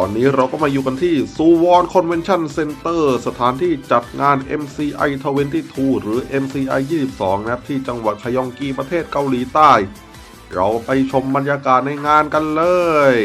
อนนี้เราก็มาอยู่กันที่ซูวอนคอนเวนชั่นเซ็นเตอร์สถานที่จัดงาน MCI 22 หรือ MCI 22 นะครับ ที่จังหวัดคยองกีประเทศเกาหลีใต้ เราไปชมบรรยากาศในงานกันเลย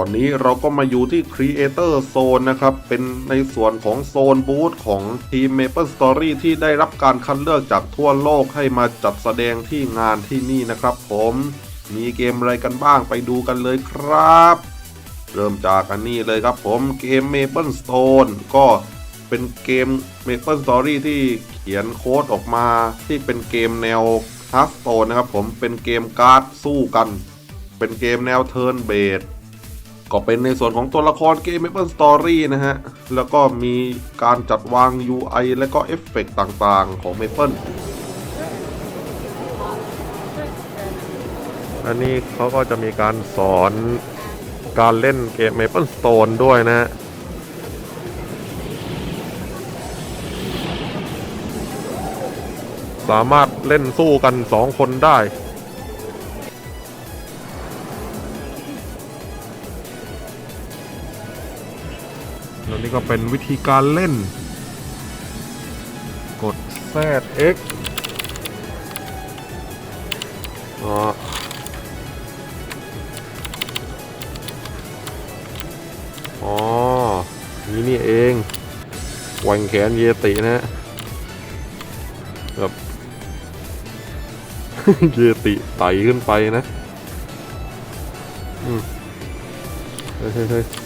อนนี้เราก็มาอยู่ที่ Creator Zone นะครับ เป็นในส่วนของโซนบูธของทีม Maple Story ที่ได้รับการคัดเลือกจากทั่วโลกให้มาจัดแสดงที่งานที่นี่นะครับผมมีเกมอะไรกันบ้างไปดูกันเลยครับ เริ่มจากอันนี้เลยครับผมเกม Maple Stone ก็เป็นเกม Maple Story ที่เขียนโค้ดออกมาที่เป็นเกมแนว Hearthstone นะครับผมเป็นเกมการ์ดสู้กัน เป็นเกมแนว Turn Based ก็เป็นในส่วนของตัวละครเกม Maple Story นะฮะ แล้วก็มีการจัดวาง UI และก็เอฟเฟกต์ต่างๆของ Maple อันนี้เขาก็จะมีการสอนการเล่นเกม Maple Stone ด้วยนะฮะสามารถเล่นสู้กันสองคนได้ นี่ก็เป็นวิธีการเล่น กด ZX อ๋ออ๋อ นี่นี่เองแหว่งแขนเยตินะฮะแบบเยติไต่ขึ้นไปนะ อืม เฮ้ยเฮ้ย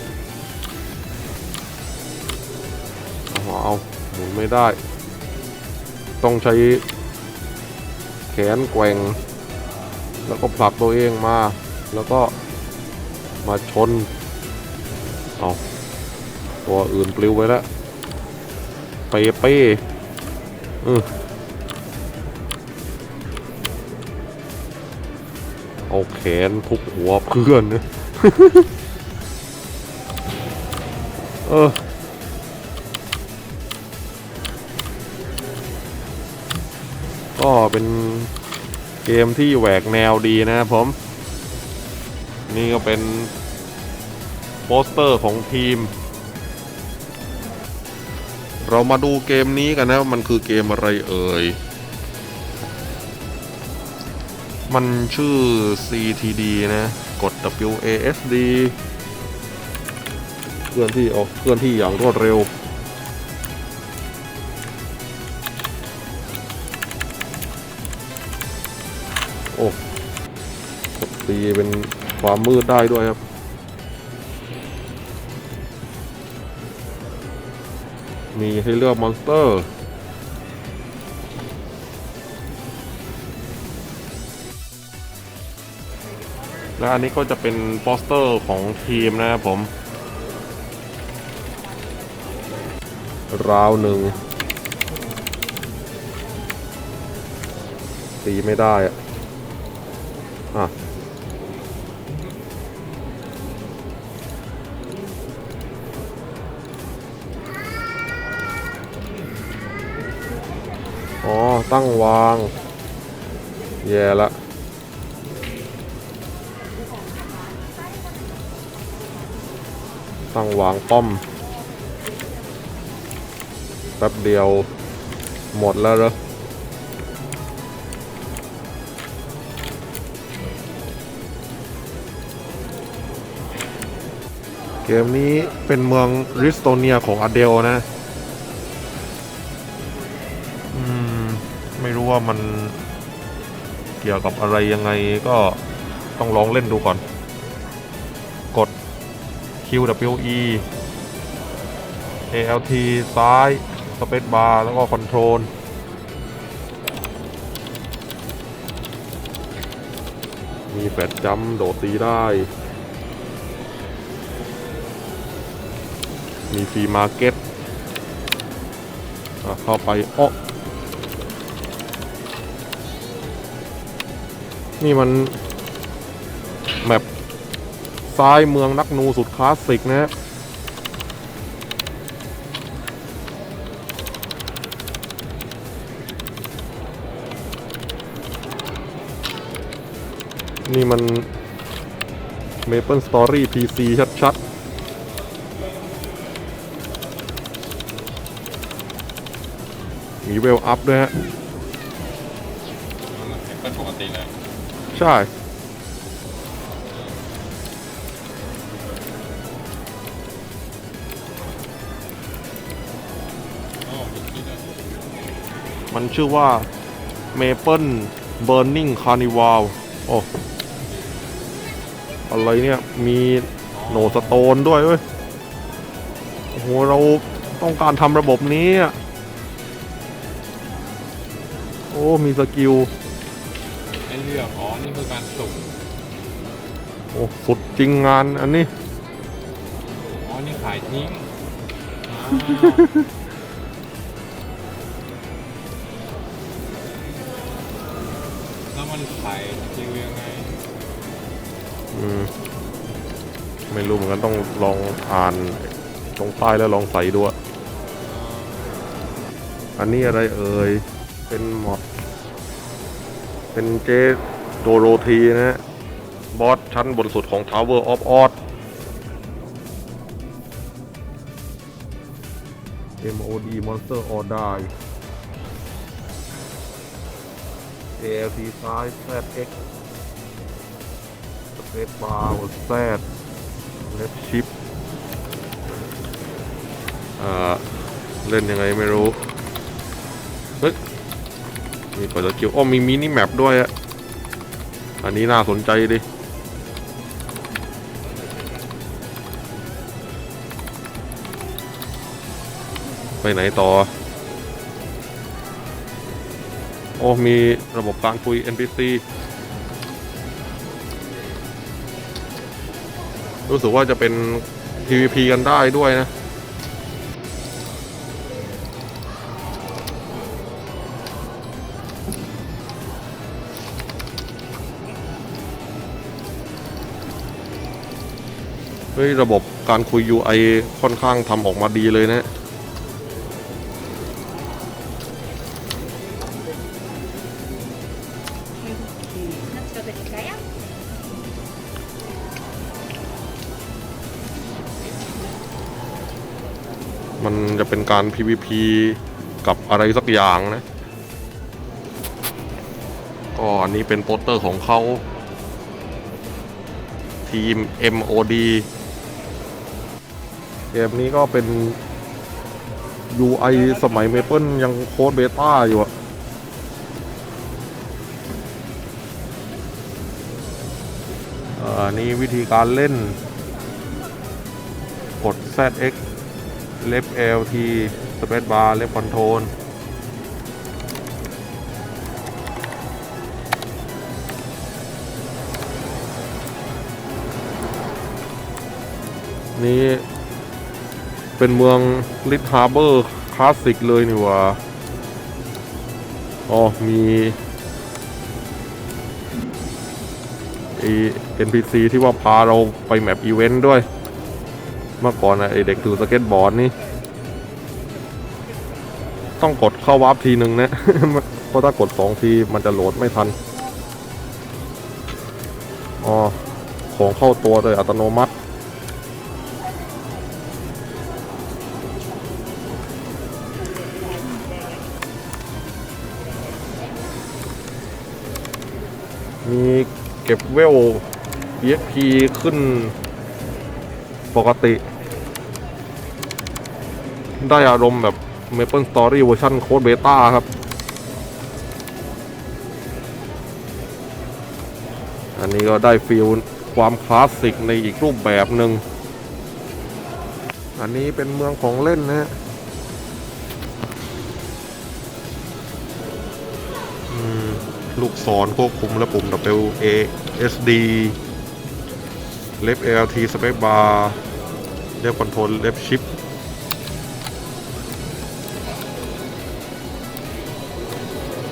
ไม่ได้ ต้องใช้แขนแกว่ง แล้วก็ผลักตัวเองมา แล้วก็มาชน เอาตัวอื่นปลิวไปแล้ว เปเป้เออเอาแขนทุบหัวเพื่อนนะเออ ก็เป็นเกมที่แหวกแนวดีนะครับผม นี่ก็เป็นโปสเตอร์ของทีม เรามาดูเกมนี้กันนะมันคือเกมอะไรเอ่ย มันชื่อ CTD นะ กด WASD เคลื่อนที่ออกเคลื่อนที่อย่างรวดเร็ว ตีเป็นความมืดได้ด้วยครับมีให้เลือกมอนสเตอร์ และอันนี้ก็จะเป็นโปสเตอร์ของทีมนะครับผม ราวหนึ่ง ตีไม่ได้อะอะ ตั้งวาง แย่ละตั้งวางป้อมแป๊บเดียวหมดแล้วเหรอเกมนี้เป็นเมืองริสโตเนียของอเดลนะ ว่ามันเกี่ยวกับอะไรยังไงก็ต้องลองเล่นดูก่อน กด QWE ALT ซ้าย Space Bar แล้วก็ Control มีแฟลชจัมโดดตีได้ มีฟรีมาร์เก็ตเข้าไปอ้อ นี่มันแมปซ้ายเมืองนักนูสุดคลาสสิกนะฮะนี่มัน Maple Story PC ชัด ๆ มีเวลอัพด้วยฮะเป็นปกติเลย ใช่ มันชื่อว่า Maple Burning Carnival โอ้ อะไรเนี่ย มีโนสโตนด้วยเว้ย โอ้โห เราต้องการทำระบบนี้ โอ้ มีสกิล เรื่องอ๋อนี่คือการสุ่มโอ้สุดจริงงานอันนี้ อ๋อนี่ขายทิ้งอ๋อแล้วมันขายคิวยังไงอืม ไม่รู้เหมือนกันต้องลองอ่านตรงป้ายแล้วลองใส่ดูอะอันนี้อะไรเอ่ย เป็นหมอด เป็นเจโดโรธีนะฮะ บอสชั้นบนสุดของ Tower of Oz MOD Monster or Die ALT ซ้าย ZX สเปซบาร์แซดเลฟชิปเล่นยังไงไม่รู้ เฮ้ย มีกดสกิลอ้อมีมินิแมปด้วยอะอันนี้น่าสนใจดิไปไหนต่อ โอ้มีระบบการคุย NPC รู้สึกว่าจะเป็น PVP กันได้ด้วยนะ ฮ้ยระบบการคุย UI ค่อนข้างทำออกมาดีเลยนะมันจะเป็นการ PVP กับอะไรสักอย่างนะ ก็อันนี้เป็นโปสเตอร์ของเขาทีม MOD เกมนี้ก็เป็น UI สมัยเมเปิลยังโค้ดเบต้าอยู่อะอ่านี่วิธีการเล่น กด ZX left LT space bar left control นี่ เป็นเมืองลิทฮาร์เบอร์คลาสสิกเลยนี่ว่าอ๋อมีไอ NPC ที่ว่าพาเราไปแมปอีเวนต์ด้วย เมื่อก่อนนะไอเด็กถือสเก็ตบอร์ดนี่ ต้องกดเข้าวาร์ปทีหนึ่งนะ เพราะถ้ากดสองทีมันจะโหลดไม่ทัน อ๋อ ของเข้าตัวโดยอัตโนมัติ มีเก็บเวล EXP ขึ้นปกติ ได้อารมณ์แบบ Maple Story เวอร์ชันโค้ดเบต้าครับ อันนี้ก็ได้ฟีลความคลาสสิกในอีกรูปแบบหนึ่ง อันนี้เป็นเมืองของเล่นนะฮะ ลูกศรควบคุมและปุ่ม W A S D Left L T Space Bar Left Control Left Shift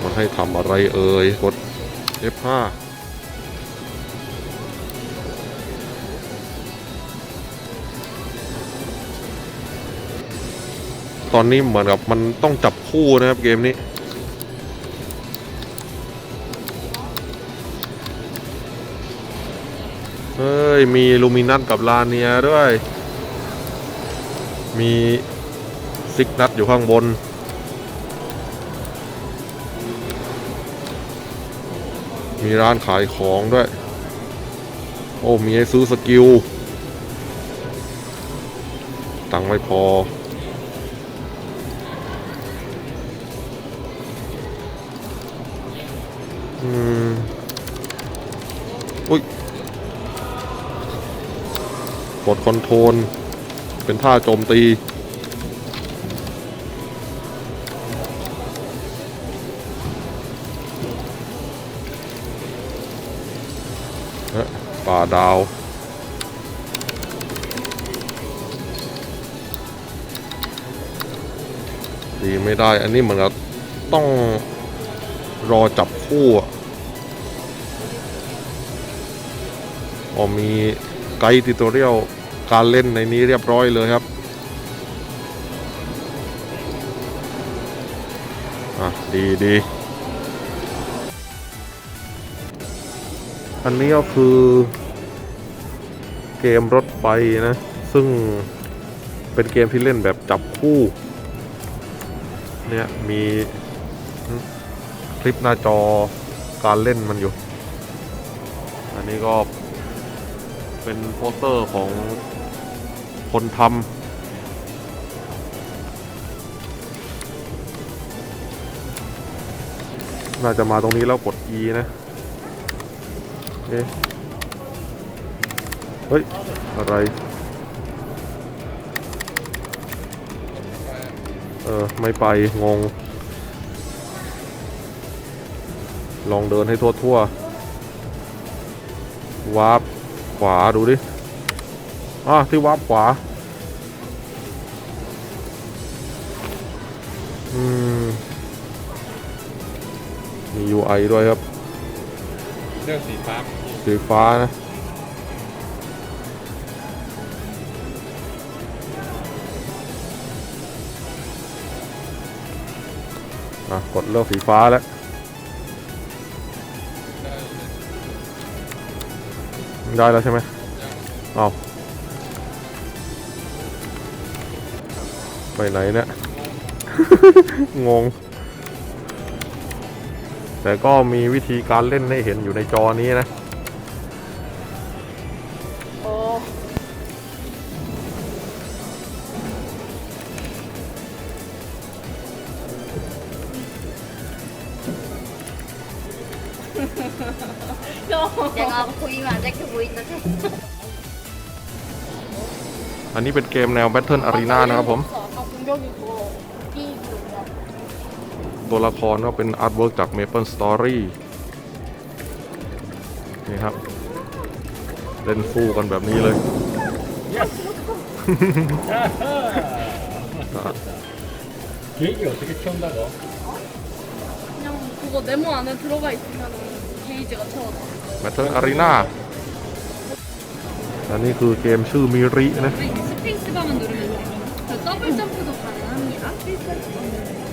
มันให้ทำอะไรเอ่ยกด F5 ตอนนี้เหมือนกับมันต้องจับคู่นะครับเกมนี้ เฮ้ย มีลูมินัสกับลาเนียด้วย มีซิกนัทอยู่ข้างบน มีร้านขายของด้วย โอ้ มีให้ซื้อสกิล ตังไม่พอ กดคอนโทรลเป็นท่าโจมตี ป่าดาวดีไม่ได้ อันนี้เหมือนกับต้องรอจับคู่ออ๋อมี ไกด์ติวตเรียลการเล่นในนี้เรียบร้อยเลยครับอะดีดีอันนี้ก็คือเกมรถไฟนะ ซึ่งเป็นเกมที่เล่นแบบจับคู่ เนี่ย มีคลิปหน้าจอการเล่นมันอยู่ อันนี้ก็ เป็นโปสเตอร์ของคนทำน่าจะมาตรงนี้แล้วกด E นะ เอ๊ะ เฮ้ย อะไร เออ ไม่ไป งง ลองเดินให้ทั่ว ๆวาร์ป ขวาดูดิอะที่วาร์ปขวา อืม มี UI ด้วยครับเลือกสีฟ้าสีฟ้านะ อะ กดเลือกสีฟ้าแล้ว ได้แล้วใช่ไหมเอาไปไหนเนี่ย งง แต่ก็มีวิธีการเล่นให้เห็นอยู่ในจอนี้นะ 내가 보이면 안 좋게 보인다. อันนี้เป็นเกมแนว Battle Arena นะครับผม 아까 공격이고 뛰고 ตัวละครก็เป็นอาร์ตเวิร์กจาก Maple Story นี่ครับ เล่นสู้กันแบบนี้เลย 계획이 어떻게 키운다 너? 그냥 그거 네모 안에 들어가 있으면 게이지가 채워져. Battle Arena อันนี้คือเกมชื่อมิรินะ 스페이스바만 누르면 돼요. 저 더블 점프도 가능합니다.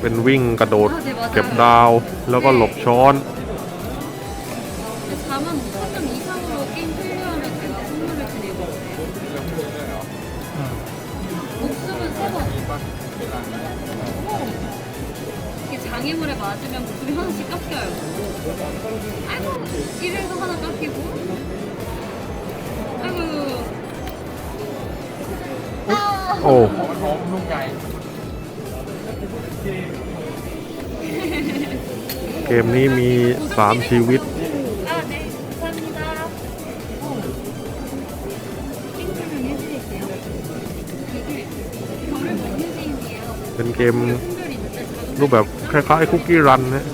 เป็นวิ่งกระโดด อ่าเดี๋ยว เก็บดาว แล้วก็หลบช้อน 근데 4만 5점 이상으로 게임 클리어하면 그때 선물을 드리거든요. 목숨은 3번. 이게 장애물에 맞으면 목숨이 하나씩 깎여요. 아이고, 이래서 하나 깎이고. 아이고. โอ้ 너무นุ่มใหญ่ เกมนี้มี 3 ชีวิต 아, 네. 감사합니다. 핑크는 해드릴게요. 이게 별을 먹는 게임이에요. เป็นเกม 특별히 있는데 작은 รูปแบบคล้ายๆคุกกี้รันนะ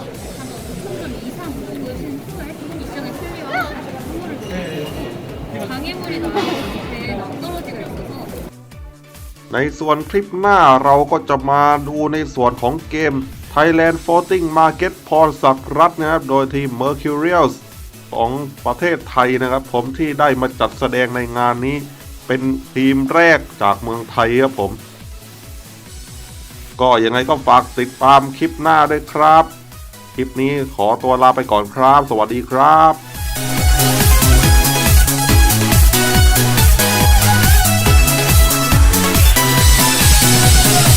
ในส่วนคลิปหน้าเราก็จะมาดูในส่วนของเกม Thailand Floating Market พรศักรัฐนะครับ โดยทีม Mercurials ของประเทศไทยนะครับ ผมที่ได้มาจัดแสดงในงานนี้ เป็นทีมแรกจากเมืองไทยครับผม ก็ยังไงก็ฝากติดตามคลิปหน้าด้วยครับ คลิปนี้ขอตัวลาไปก่อนครับ สวัสดีครับ